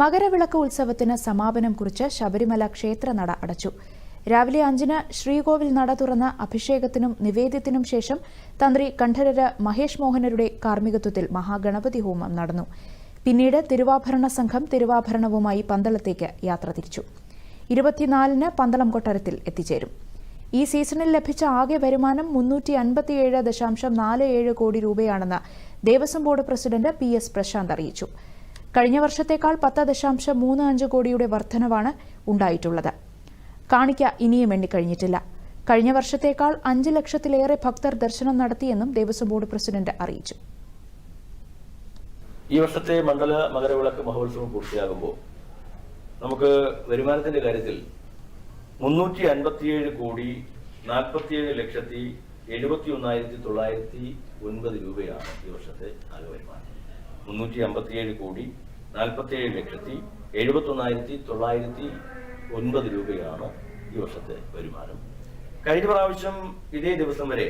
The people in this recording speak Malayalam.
മകരവിളക്ക് ഉത്സവത്തിന് സമാപനം കുറിച്ച് ശബരിമല ക്ഷേത്ര നട അടച്ചു. രാവിലെ അഞ്ചിന് ശ്രീകോവിൽ നട തുറന്ന അഭിഷേകത്തിനും നിവേദ്യത്തിനും ശേഷം തന്ത്രി കണ്ഠരര് മഹേഷ് മോഹനരുടെ കാർമ്മികത്വത്തിൽ മഹാഗണപതി ഹോമം നടന്നു. പിന്നീട് തിരുവാഭരണ സംഘം തിരുവാഭരണവുമായി പന്തളത്തേക്ക് യാത്ര തിരിച്ചു. ഇരുപത്തിനാലിന് പന്തളം കൊട്ടാരത്തിൽ എത്തിച്ചേരും. ഈ സീസണിൽ ലഭിച്ച ആകെ വരുമാനം മുന്നൂറ്റി അൻപത്തിയേഴ് ദശാംശം നാല് ഏഴ് കോടി രൂപയാണെന്ന് Devaswom board president P S Prashanth അറിയിച്ചു. കഴിഞ്ഞ വർഷത്തേക്കാൾ പത്ത് ദശാംശം മൂന്ന് അഞ്ച് കോടിയുടെ വർധനവാണ് ഉണ്ടായിട്ടുള്ളത്. കാണിക്ക ഇനിയും എണ്ണിക്കഴിഞ്ഞിട്ടില്ല. കഴിഞ്ഞ വർഷത്തേക്കാൾ അഞ്ച് ലക്ഷത്തിലേറെ ഭക്തർ ദർശനം നടത്തിയെന്നും ദേവസ്വം ബോർഡ് പ്രസിഡന്റ് അറിയിച്ചു. ഈ വർഷത്തെ മണ്ഡല മകരവിളക്ക് മഹോത്സവം പൂർത്തിയാകുമ്പോൾ നമുക്ക് വരുമാനത്തിന്റെ കാര്യത്തിൽ മുന്നൂറ്റി അൻപത്തിയേഴ് കോടി നാൽപ്പത്തിയേഴ് ലക്ഷത്തി എഴുപത്തി ഒന്നായിരത്തി തൊള്ളായിരത്തി ഒൻപത് രൂപയാണ് ഈ വർഷത്തെ ആകെ വരുമാനം. മുന്നൂറ്റി അമ്പത്തിയേഴ് കോടി നാൽപ്പത്തിയേഴ് ലക്ഷത്തി എഴുപത്തി ഒന്നായിരത്തി തൊള്ളായിരത്തി ഒൻപത് രൂപയാണ് ഈ വർഷത്തെ വരുമാനം. കഴിഞ്ഞ പ്രാവശ്യം ഇതേ ദിവസം വരെ